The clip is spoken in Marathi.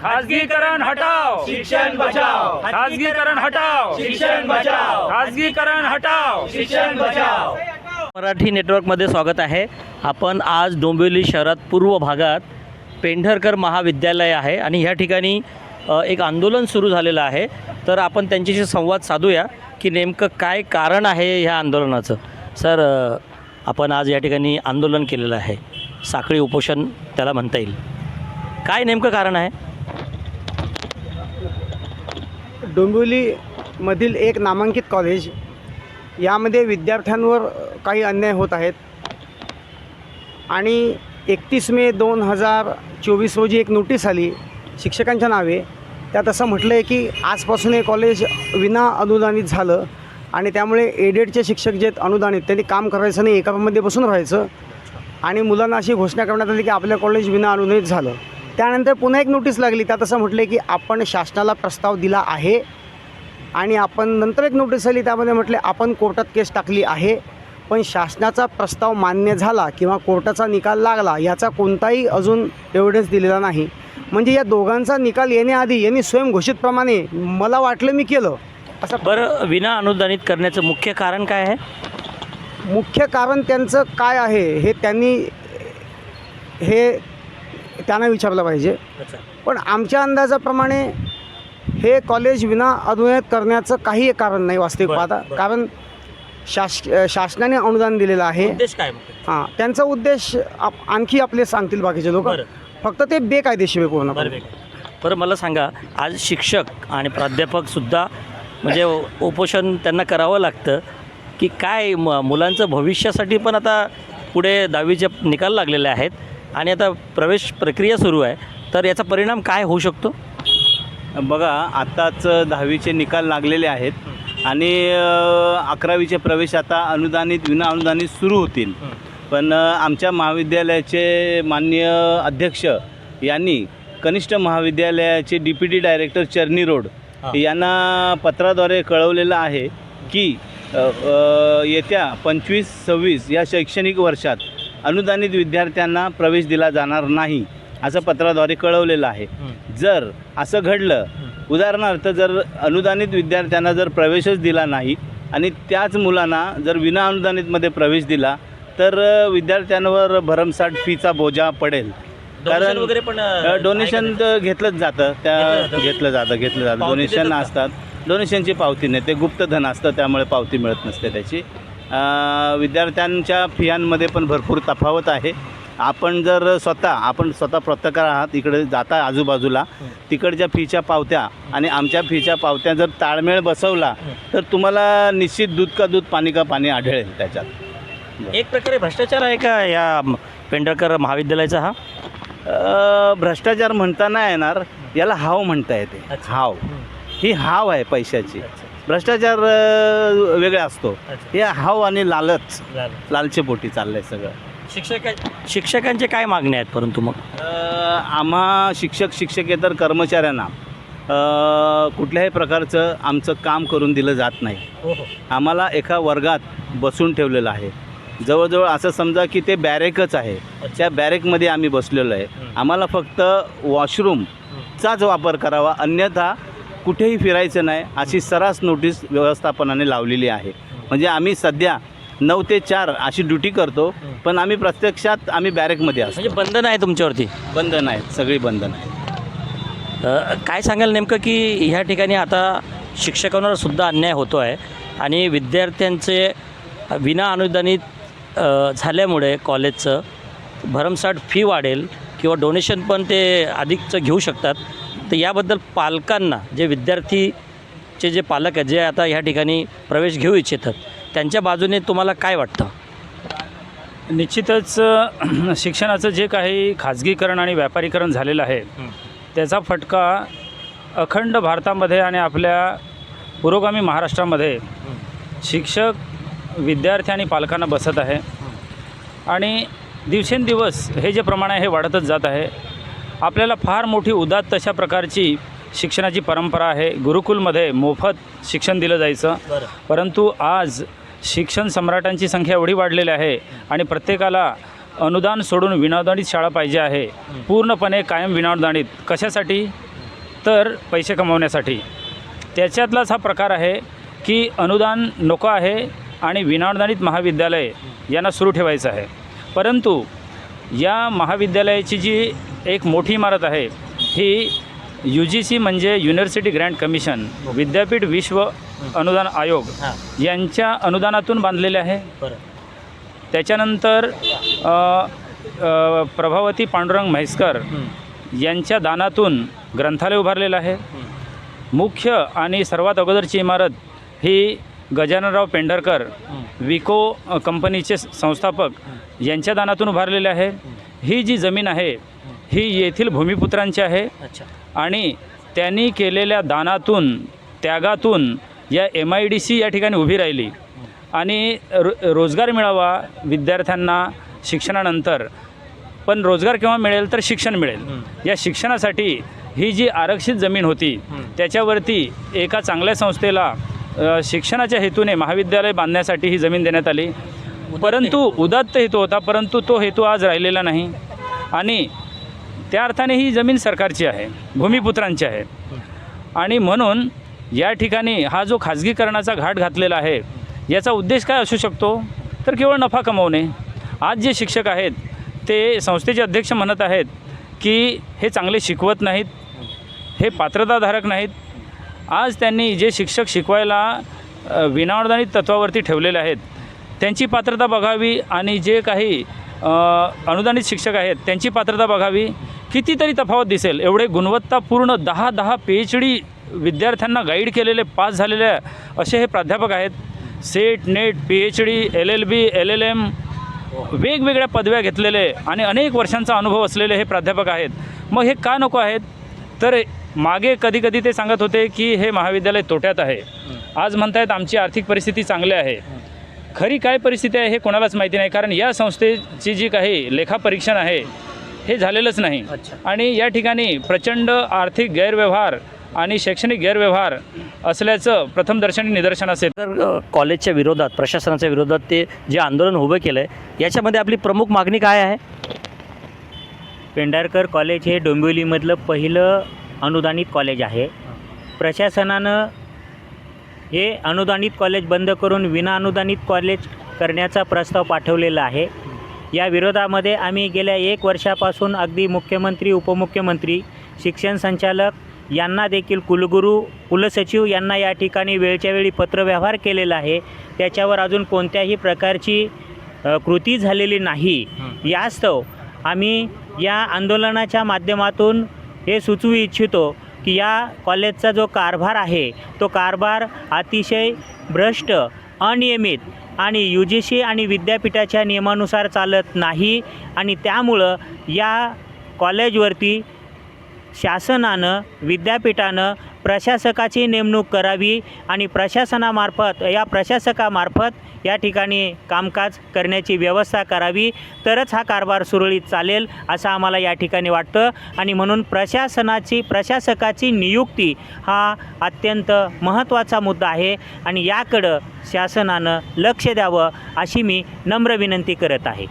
खाजगीकरण हटाव शिक्षण बचाव खाजगीकरण हटाव शिक्षण बचाव खाजगीकरण हटाव शिक्षण बचाव मराठी नेटवर्कमध्ये स्वागत आहे. आपण आज डोंबिवली शहरात पूर्व भागात पेंढरकर महाविद्यालय आहे आणि ह्या ठिकाणी एक आंदोलन सुरू झालेलं आहे. तर आपण त्यांच्याशी संवाद साधूया की नेमकं काय कारण आहे ह्या आंदोलनाचं. सर आपण आज या ठिकाणी आंदोलन केलेलं आहे. साखळी उपोषण त्याला म्हणता येईल. काय नेमकं कारण आहे? डोंबिवलीमधील एक नामांकित कॉलेज यामध्ये विद्यार्थ्यांवर काही अन्याय होत आहेत. आणि एकतीस मे दोन हजार चोवीस रोजी एक नोटीस आली. शिक्षकांच्या नावे. त्यात असं म्हटलं आहे की आजपासून हे कॉलेज विना अनुदानित झालं आणि त्यामुळे एडेडचे शिक्षक जे आहेत अनुदानित त्यांनी काम करायचं नाही एकामध्ये बसून राहायचं. आणि मुलांना अशी घोषणा करण्यात आली की आपलं कॉलेज विना अनुदानित झालं. त्यानंतर पुन्हा एक नोटीस लागली त्यात असं म्हटलं की आपण शासनाला प्रस्ताव दिला आहे आणि आपण नंतर एक नोटीस आली त्यामध्ये म्हटले आपण कोर्टात केस टाकली आहे पण शासनाचा प्रस्ताव मान्य झाला किंवा कोर्टाचा निकाल लागला याचा कोणताही अजून एव्हिडन्स दिलेला नाही. म्हणजे या दोघांचा निकाल येण्याआधी यांनी स्वयंघोषितप्रमाणे मला वाटलं मी केलं. असं बरं विना अनुदानित करण्याचं मुख्य कारण काय आहे? मुख्य कारण त्यांचं काय आहे हे त्यांनी हे त्यांना विचारलं पाहिजे. पण आमच्या अंदाजाप्रमाणे हे कॉलेज विना अनुदानित करण्याचं काही कारण नाही वास्तविक पाहता. कारण शास शासनाने अनुदान दिलेलं आहे? हां त्यांचा उद्देश आप आणखी आपले सांगतील बाकीचे लोक. फक्त ते बेकायदेशीर आहे पूर्ण. बरं बरं. मला सांगा आज शिक्षक आणि प्राध्यापकसुद्धा म्हणजे उपोषण त्यांना करावं लागतं की काय म मुलांचं भविष्यासाठी पण आता पुढे दहावीचे निकाल लागलेले आहेत आणि आता प्रवेश प्रक्रिया सुरू आहे तर याचा परिणाम काय होऊ शकतो? बघा आत्ताच दहावीचे निकाल लागलेले आहेत आणि अकरावीचे प्रवेश आता अनुदानित विना अनुदानित सुरू होतील. पण आमच्या महाविद्यालयाचे माननीय अध्यक्ष यांनी कनिष्ठ महाविद्यालयाचे D P D director Charni road. यांना पत्राद्वारे कळवलेलं आहे की येत्या पंचवीस सव्वीस या शैक्षणिक वर्षात अनुदानित विद्यार्थ्यांना प्रवेश दिला जाणार नाही असं पत्राद्वारे कळवलेलं आहे. जर असं घडलं उदाहरणार्थ जर अनुदानित विद्यार्थ्यांना जर प्रवेशच दिला नाही आणि त्याच मुलांना जर विना अनुदानितमध्ये प्रवेश दिला तर विद्यार्थ्यांवर भरमसाठ फीचा बोजा पडेल. Donation वगैरे पण डोनेशन घेतलंच जातं. त्या घेतलं जातं? घेतलं जातं डोनेशन? असतात. डोनेशनची पावती नाही. ते गुप्तधन असतं त्यामुळे पावती मिळत नसते त्याची. विद्यार्थ्यांच्या फियांमध्ये पण भरपूर तफावत आहे. आपण जर स्वतः आपण स्वतः पत्रकार आहात इकडे जाता आजूबाजूला तिकडच्या फीच्या पावत्या आणि आमच्या फीच्या पावत्या जर ताळमेळ बसवला तर तुम्हाला निश्चित दूध का दूध पाणी का पाणी आढळेल त्याच्यात. एक प्रकारे भ्रष्टाचार आहे का या पेंढरकर महाविद्यालयाचा हा? अ, भ्रष्टाचार म्हणता नाही येणार याला हाव म्हणता येते. अच्छा. हाव. ही हाव आहे पैशाची. भ्रष्टाचार अ, वेगळा असतो. हे हाव आणि लालच. लालचे. पोटी चाललंय सगळं. शिक्षका शिक्षकांचे काय मागण्या आहेत परंतु मग? अ, आम्हा शिक्षक शिक्षकेतर कर्मचाऱ्यांना अ, कुठल्याही प्रकारचं आमचं काम करून दिलं जात नाही. आम्हाला एका वर्गात बसून ठेवलेलं आहे. जवळजवळ असं समजा की ते बॅरेकच आहे. त्या बॅरेकमध्ये आम्ही बसलेलो आहे. आम्हाला फक्त वॉशरूमचाच वापर करावा अन्यथा कुठेही फिरायचं नाही अशी सरास नोटीस व्यवस्थापनाने लावलेली आहे. म्हणजे आम्ही सध्या नऊ ते चार अशी ड्युटी करतो पण आम्ही प्रत्यक्षात आम्ही बॅरेकमध्ये असतो. म्हणजे बंधन आहे तुमच्यावरती? बंधन आहेत सगळी बंधन आहेत अ, काय सांगाल नेमकं की ह्या ठिकाणी आता शिक्षकांवर सुद्धा अन्याय होतो आहे आणि विद्यार्थ्यांचे विना अनुदानित झाल्यामुळे कॉलेजचं भरमसाठ फी वाढेल किंवा डोनेशन पण ते अधिकचं घेऊ शकतात. तर याबद्दल पालकांना जे विद्यार्थीचे जे पालक आहेत जे आता ह्या ठिकाणी प्रवेश घेऊ इच्छितात त्यांच्या बाजूने तुम्हाला काय वाटतं? निश्चितच शिक्षणाचं जे काही खाजगीकरण आणि व्यापारीकरण झालेलं आहे त्याचा फटका अखंड भारतामध्ये आणि आपल्या पुरोगामी महाराष्ट्रामध्ये शिक्षक विद्यार्थी आणि पालकांना बसत आहे. आणि दिवसेंदिवस हे जे प्रमाण आहे हे वाढतच जात आहे. आपल्याला फार मोठी उदात तशा प्रकारची शिक्षणाची परंपरा आहे. गुरुकुलमध्ये मोफत शिक्षण दिलं जायचं. परंतु आज शिक्षण सम्राटांची संख्या एवढी वाढलेली आहे आणि प्रत्येकाला अनुदान सोडून विनाअनुदानित शाळा पाहिजे आहे. पूर्णपणे कायम विनाअनुदानित कशासाठी? तर पैसे कमवण्यासाठी. त्याच्यातलाच हा प्रकार आहे की अनुदान नको आहे आणि विनाअनुदानित महाविद्यालय यांना सुरू ठेवायचं आहे. परंतु या महाविद्यालयाची जी एक मोठी इमारत आहे ही यू जी सी म्हणजे युनिव्हर्सिटी ग्रँट कमिशन विद्यापीठ विश्व अनुदान आयोग यांच्या अनुदानातून बांधलेले आहे. त्याच्यानंतर प्रभावती पांडुरंग म्हैसकर. यांच्या दानातून ग्रंथालय उभारलेलं आहे. मुख्य आणि सर्वात अगोदरची इमारत ही गजाननराव पेंढरकर विको कंपनीचे संस्थापक यांच्या दानातून उभारलेले आहे. ही. जी जमीन आहे ही. येथील भूमिपुत्रांची आहे अच्छा. आणि त्यांनी केलेल्या दानातून त्यागातून या एम आय डी सी या ठिकाणी उभी राहिली. आणि रो रोजगार मिळावा विद्यार्थ्यांना शिक्षणानंतर. पण रोजगार केव्हा मिळेल तर शिक्षण मिळेल. या शिक्षणासाठी ही जी आरक्षित जमीन होती त्याच्यावरती एका चांगल्या संस्थेला शिक्षणाच्या हेतूने महाविद्यालय बांधण्यासाठी ही जमीन देण्यात आली. परंतु उदात्त हेतू होता परंतु तो हेतू आज राहिलेला नाही. आणि त्या अर्थाने ही जमीन सरकारची आहे भूमिपुत्रांची आहे. आणि म्हणून या ठिकाणी हा जो खाजगीकरणाचा घाट घातलेला आहे याचा उद्देश काय असू शकतो? तर केवळ नफा कमवणे. आज जे शिक्षक आहेत ते संस्थेचे अध्यक्ष म्हणत आहेत की हे चांगले शिकवत नाहीत हे पात्रताधारक नाहीत आज त्यांनी जे शिक्षक शिकवायला अ, तत्वावरती ठेवलेले आहेत त्यांची पात्रता बघावी आणि जे काही अनुदानित शिक्षक आहेत त्यांची पात्रता बघावी कितीतरी तफावत दिसेल. एवढे गुणवत्तापूर्ण दहा दहा पी एच डी विद्यार्थ्यांना गाईड केलेले पास झालेले असे हे प्राध्यापक आहेत. Set net P H D L L B L L M वेगवेगळ्या पदव्या घेतलेले आणि अनेक वर्षांचा अनुभव असलेले हे प्राध्यापक आहेत. मग हे का नको आहेत? तर मागे कधी कधी ते सांगत होते की हे महाविद्यालय तोट्यात आहे. आज म्हणतायत आमची आर्थिक परिस्थिती चांगली आहे. खरी काय परिस्थिती आहे हे कोणालाच माहिती नाही कारण या संस्थेची जी काही लेखापरीक्षण आहे हे झालेलंच नाही. आणि या ठिकाणी प्रचंड आर्थिक गैरव्यवहार आणि शैक्षणिक गैरव्यवहार असल्याचं प्रथमदर्शनी निदर्शनास येतं तर कॉलेजच्या विरोधात प्रशासनाच्या विरोधात ते जे आंदोलन उभं केलं आहे याच्यामध्ये आपली प्रमुख मागणी काय आहे? पेंढारकर कॉलेज हे डोंबिवलीमधलं पहिलं अनुदानित कॉलेज आहे. प्रशासनानं हे अनुदानित कॉलेज बंद करून विना अनुदानित कॉलेज करण्याचा प्रस्ताव पाठवलेला आहे. या विरोधामध्ये आम्ही गेल्या एक वर्षापासून अगदी मुख्यमंत्री उपमुख्यमंत्री शिक्षण संचालक यांना देखील कुलगुरू कुलसचिव यांना या ठिकाणी वेळच्या वेळी पत्रव्यवहार केलेला आहे. त्याच्यावर अजून कोणत्याही प्रकारची कृती झालेली नाही. यास्तव आम्ही या आंदोलनाच्या माध्यमातून हे सुचवू इच्छितो की या कॉलेजचा जो कारभार आहे तो कारभार अतिशय भ्रष्ट अनियमित आणि यू जी सी आणि विद्यापीठाच्या नियमानुसार चालत नाही आणि त्यामुळं या कॉलेजवरती शासनानं विद्यापीठानं प्रशासकाची नेमणूक करावी आणि प्रशासनामार्फत या प्रशासकामार्फत या ठिकाणी कामकाज करण्याची व्यवस्था करावी. तरच हा कारभार सुरळीत चालेल असं आम्हाला या ठिकाणी वाटतं. आणि म्हणून प्रशासनाची प्रशासकाची नियुक्ती हा अत्यंत महत्त्वाचा मुद्दा आहे. आणि याकडं शासनानं लक्ष द्यावं अशी मी नम्र विनंती करत आहे.